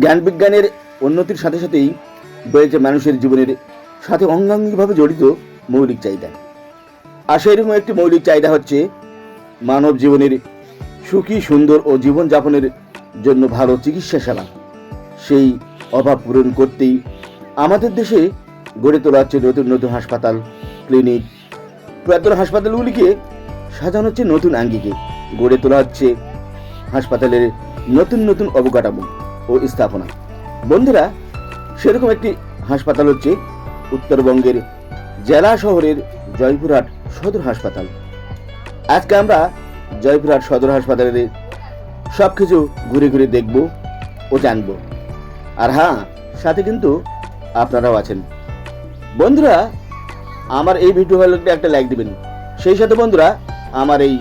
জ্ঞান বিজ্ঞানের উন্নতির সাথে সাথেই বেড়েছে মানুষের জীবনের সাথে অঙ্গাঙ্গিভাবে জড়িত মৌলিক চাহিদা। আর সেইরকম একটি মৌলিক চাহিদা হচ্ছে মানব জীবনের সুখী, সুন্দর ও জীবনযাপনের জন্য ভালো চিকিৎসা সেবা। সেই অভাব পূরণ করতেই আমাদের দেশে গড়ে তোলা হচ্ছে নতুন নতুন হাসপাতাল, ক্লিনিক। পুরাতন হাসপাতালগুলিকে সাজানো হচ্ছে নতুন আঙ্গিকে গড়ে তোলা হচ্ছে হাসপাতালের নতুন নতুন অবকাঠামো। স্থাপনা। বন্ধুরা, সেরকম একটি হাসপাতাল হচ্ছে উত্তরবঙ্গের জেলা শহরের জয়পুরহাট সদর হাসপাতাল। আজকে আমরা জয়পুরহাট সদর হাসপাতালের সব কিছু ঘুরে ঘুরে দেখব ও জানব। আর হ্যাঁ সাথে কিন্তু আপনারাও আছেন। বন্ধুরা, আমার এই ভিডিও ভালো লাগলে একটা লাইক দিবেন। সেই সাথে বন্ধুরা, আমার এই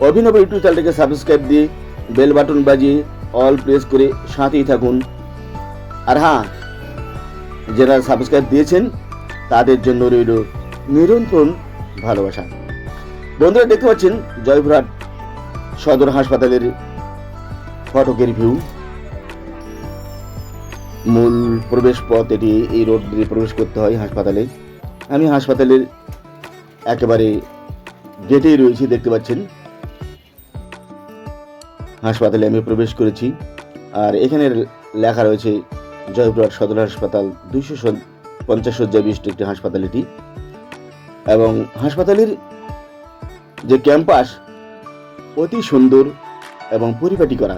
অভিনব ইউটিউব চ্যানেলটাকে সাবস্ক্রাইব দিয়ে বেল বাটন বাজিয়ে অল প্রেস করে সাথেই থাকুন। আর হ্যাঁ যারা সাবস্ক্রাইব দিয়েছেন, তাদের জন্য রইল নিরন্তর ভালোবাসা। বন্ধুরা, দেখতে পাচ্ছেন জয়পুরহাট সদর হাসপাতালের ফটকের ভিউ মূল প্রবেশ পথ এটি, এই রোড দিয়ে প্রবেশ করতে হয় হাসপাতালে। আমি হাসপাতালের একেবারে গেটেই রয়েছি, দেখতে পাচ্ছেন। হাসপাতালে আমি প্রবেশ করেছি। আর এখানে লেখা রয়েছে, জয়পুরহাট সদর হাসপাতাল দুইশো পঞ্চাশ শয্যা বিশিষ্ট একটি হাসপাতাল এটি। এবং হাসপাতালের যে ক্যাম্পাস, অতি সুন্দর এবং পরিপাটি করা।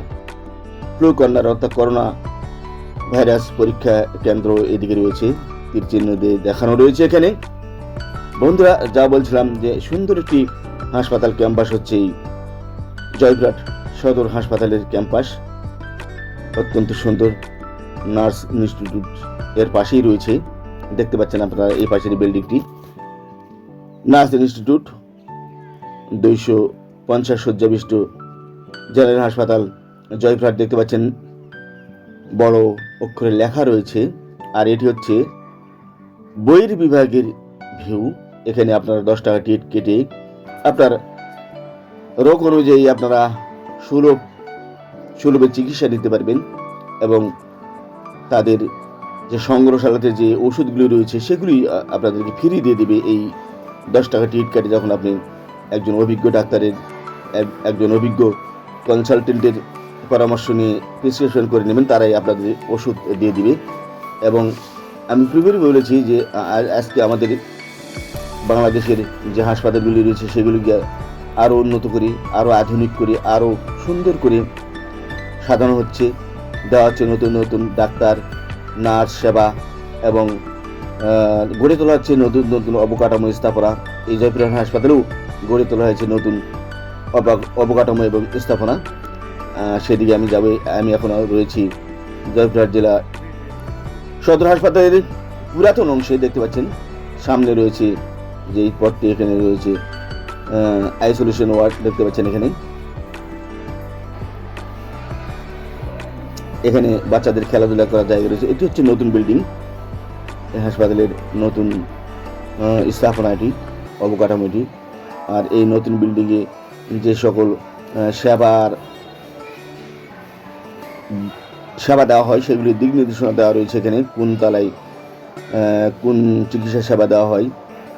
ফ্লু কর্নার অর্থাৎ করোনা ভাইরাস পরীক্ষা কেন্দ্র এদিকে রয়েছে, তীর চিহ্ন দিয়ে দেখানো রয়েছে এখানে। বন্ধুরা, যা বলছিলাম যে সুন্দর একটি হাসপাতাল ক্যাম্পাস হচ্ছে এই জয়পুরহাট সদর হাসপাতালের ক্যাম্পাস। অত্যন্ত সুন্দর নার্স ইনস্টিটিউট এর পাশেই রয়েছে। দেখতে পাচ্ছেন আপনারা এই পাশের বিল্ডিংটি। নার্স ইনস্টিটিউট, দুইশো পঞ্চাশ শয্যাবিষ্ট জেনারেল হাসপাতাল, জয়পুরহাট দেখতে পাচ্ছেন। বড় অক্ষরে লেখা রয়েছে আর এটি হচ্ছে বইয়ের বিভাগের ভিউ। এখানে আপনারা দশ টাকা টিকিট কেটে আপনার রোগ অনুযায়ী আপনারা সুলভ, সুলভে চিকিৎসা নিতে পারবেন এবং তাদের যে সংগ্রহশালাতে যে ওষুধগুলি রয়েছে সেগুলি আপনাদেরকে ফ্রি দিয়ে দেবে এই দশ টাকা টিকিট কাটে যখন আপনি একজন অভিজ্ঞ ডাক্তারের, এক- একজন অভিজ্ঞ কনসালটেন্টের পরামর্শ নিয়ে প্রেসক্রিপশন করে নেবেন, তারাই আপনাদের ওষুধ দিয়ে দিবে। এবং আমি পূর্বেই বলেছি যে আজকে আমাদের বাংলাদেশের যে হাসপাতালগুলি রয়েছে সেগুলিকে আরও উন্নত করি আরও আধুনিক করি আরও সুন্দর করে। সাজানো হচ্ছে, দেওয়া হচ্ছে নতুন নতুন ডাক্তার, নার্স সেবা এবং গড়ে তোলা হচ্ছে নতুন নতুন অবকাঠামো স্থাপনা। এই জয়পুরহাট হাসপাতালেও গড়ে তোলা হয়েছে নতুন অবা- অবকাঠামো এবং স্থাপনা। সেদিকে আমি যাব, আমি এখন রয়েছি জয়পুরহাট জেলা সদর হাসপাতালের পুরাতন অংশে, দেখতে পাচ্ছেন। সামনে রয়েছে যে পথটি, এখানে রয়েছে আইসোলেশন ওয়ার্ড দেখতে পাচ্ছেন এখানে। এখানে বাচ্চাদের খেলাধুলা করার জায়গা রয়েছে। এটি হচ্ছে নতুন বিল্ডিং হাসপাতালের নতুন আহ, স্থাপনা অবকাঠামোটি আর এই নতুন বিল্ডিংয়ে যে সকল সেবার সেবা দেওয়া হয় সেগুলির দিক নির্দেশনা দেওয়া রয়েছে এখানে। কোন তালায় কোন চিকিৎসা সেবা দেওয়া হয়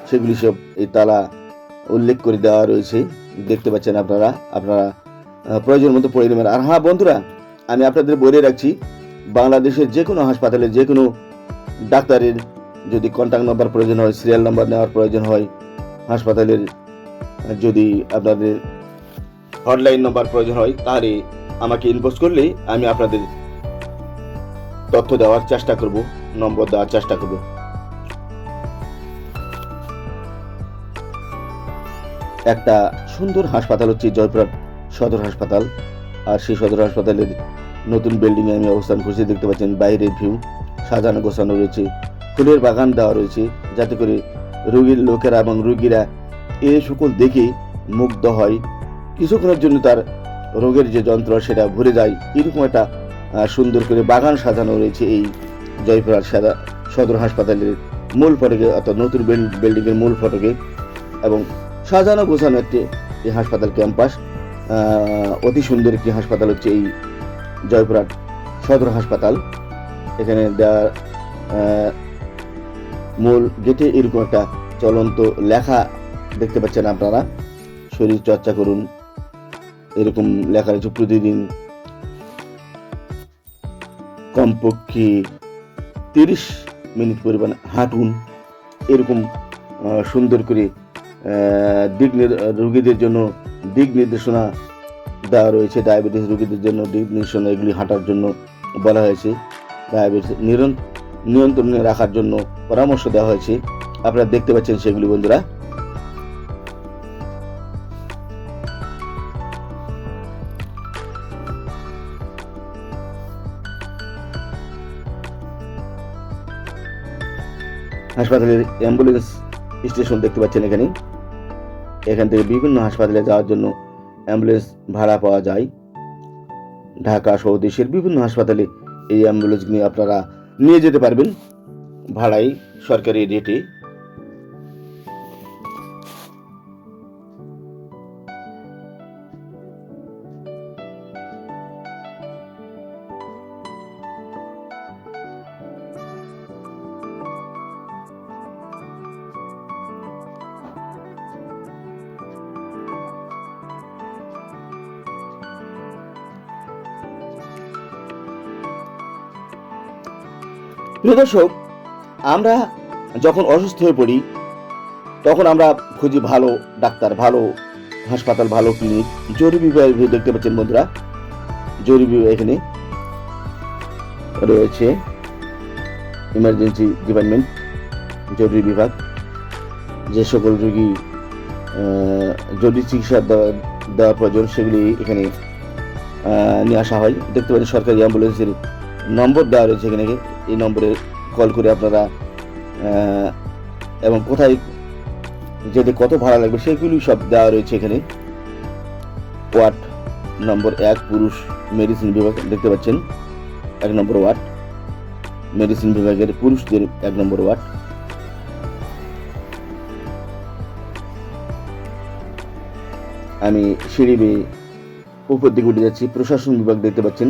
সেগুলি সব এই তালা উল্লেখ করে দেওয়া রয়েছে। দেখতে পাচ্ছেন আপনারা আপনারা প্রয়োজন মতো পড়ে নেবেন। আর হ্যাঁ বন্ধুরা, আমি আপনাদের বলে রাখছি, বাংলাদেশের যে কোনো হাসপাতালে যে কোনো ডাক্তারের যদি কন্ট্যাক্ট নাম্বার প্রয়োজন হয় সিরিয়াল নাম্বার নেওয়ার প্রয়োজন হয়, হাসপাতালের যদি আপনাদের হটলাইন নাম্বার প্রয়োজন হয়, তাহলে আমাকে ইনপোস্ট করলে আমি আপনাদের তথ্য দেওয়ার চেষ্টা করব, নম্বর দেওয়ার চেষ্টা করব। একটা সুন্দর হাসপাতাল হচ্ছে জয়পুরহাট সদর হাসপাতাল। আর সেই সদর হাসপাতালের নতুন বিল্ডিংয়ে আমি অবস্থান করছি, দেখতে পাচ্ছেন বাইরের ভিউ সাজানো গোছানো রয়েছে, ফুলের বাগান দেওয়া রয়েছে, যাতে করে রোগীর লোকেরা এবং রোগীরা এ সকল দেখে মুগ্ধ হয়। কিছুক্ষণের জন্য তার রোগের যে যন্ত্র সেটা ভরে যায়। এরকম একটা সুন্দর করে বাগান সাজানো রয়েছে এই জয়পুরহাট সাদা, সদর হাসপাতালের মূল ফটকে, অর্থাৎ নতুন বিল- বিল্ডিংয়ের মূল ফটকে। এবং সাজানো গোছানো একটি এই হাসপাতাল ক্যাম্পাস। অতি সুন্দর একটি হাসপাতাল হচ্ছে এই জয়পুরহাট সদর হাসপাতাল। এখানে দেওয়া আহ, মূল গেটে এরকম একটা চলন্ত লেখা দেখতে পাচ্ছেন আপনারা। শরীর চর্চা করুন এরকম লেখা রয়েছে প্রতিদিন কমপক্ষে তিরিশ মিনিট পরিমাণ হাঁটুন এরকম সুন্দর করে দিক রোগীদের জন্য দিক নির্দেশনা দেওয়া রয়েছে, ডায়াবেটিস রোগীদের জন্য দিক নির্দেশনা এগুলি হাঁটার জন্য বলা হয়েছে, ডায়াবেটিস নিয়ন্ত্রণে রাখার জন্য পরামর্শ দেওয়া হয়েছে। আপনারা দেখতে পাচ্ছেন সেগুলি বন্ধুরা। হাসপাতালের অ্যাম্বুলেন্স স্টেশন দেখতে পাচ্ছেন এখানে। এখান থেকে বিভিন্ন হাসপাতালে যাওয়ার জন্য অ্যাম্বুলেন্স ভাড়া পাওয়া যায়। ঢাকা সহ দেশের বিভিন্ন হাসপাতালে এই অ্যাম্বুলেন্সগুলি আপনারা নিয়ে যেতে পারবেন। ভাড়াই সরকারি রেটে প্রিয় দর্শক, আমরা যখন অসুস্থ হয়ে পড়ি, তখন আমরা খুঁজি ভালো ডাক্তার, ভালো হাসপাতাল, ভালো ক্লিনিক জরুরি বিভাগ দেখতে পাচ্ছেন বন্ধুরা, জরুরি বিভাগ এখানে রয়েছে ইমার্জেন্সি ডিপার্টমেন্ট জরুরি বিভাগ, যে সকল রোগী জরুরি চিকিৎসা দেওয়া প্রয়োজন, সেগুলি এখানে নিয়ে আসা হয়। দেখতে পাচ্ছেন সরকারি অ্যাম্বুলেন্সের নম্বর দেওয়া রয়েছে এখানে। এই নম্বরে কল করে আপনারা এবং কোথায় যেতে কত ভাড়া লাগবে সেগুলি সব দেওয়া রয়েছে এখানে। ওয়ার্ড নম্বর এক, পুরুষ মেডিসিন বিভাগ, দেখতে পাচ্ছেন? এক নম্বর ওয়ার্ড। মেডিসিন বিভাগের পুরুষদের এক নম্বর ওয়ার্ড। আমি সিঁড়ি বেয়ে উপর দিকে উঠে যাচ্ছি। প্রশাসন বিভাগ দেখতে পাচ্ছেন?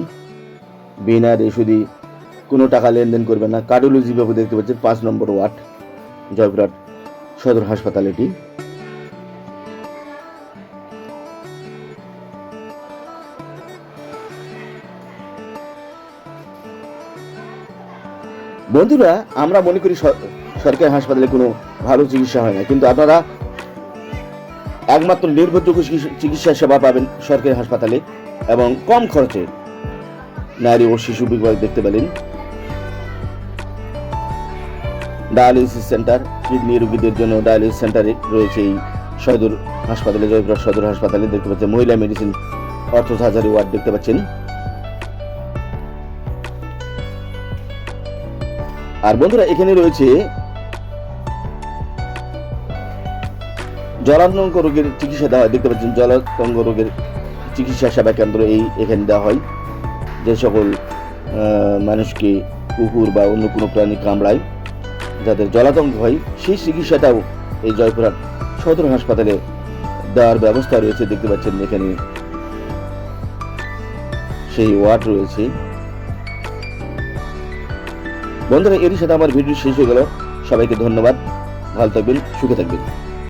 বিনা রেশুদি কোনো টাকা লেনদেন করবে না। কার্ডিওলজি বিভাগ দেখতে পাচ্ছেন পাঁচ নম্বর ওয়ার্ড, জয়পুরহাট সদর হাসপাতাল এটি। বন্ধুরা, আমরা মনে করি সর- সরকারি হাসপাতালে কোনো ভালো চিকিৎসা হয় না, কিন্তু আপনারা একমাত্র নির্ভরযোগ্য চিকিৎসা সেবা পাবেন সরকারি হাসপাতালে এবং কম খরচে নারী ও শিশু বিভাগ দেখতে পেলেন। ডায়ালিসিস সেন্টার কিডনি রোগীদের জন্য ডায়ালিসিস সেন্টারে রয়েছে এই সদর হাসপাতালে জয়পুর সদর হাসপাতালে দেখতে পাচ্ছেন মহিলা মেডিসিন অর্থ সার্জারি ওয়ার্ড দেখতে পাচ্ছেন। আর বন্ধুরা, এখানে রয়েছে জলাতঙ্ক রোগের চিকিৎসা দেওয়া হয়। দেখতে পাচ্ছেন জলাতঙ্ক রোগের চিকিৎসা সেবা কেন্দ্র এই এখানে দেওয়া হয়। যে সকল মানুষকে কুকুর বা অন্য কোনো প্রাণী কামড়ায় যাদের জলাতঙ্ক হয়, সেই চিকিৎসাটাও এই জয়পুরহাট সদর হাসপাতালে দেওয়ার ব্যবস্থা রয়েছে, দেখতে পাচ্ছেন এখানে। সেই ওয়ার্ড রয়েছে। বন্ধুরা, এরই সাথে আমার ভিডিও শেষ হয়ে গেল। সবাইকে ধন্যবাদ। ভালো থাকবেন, সুখে থাকবেন।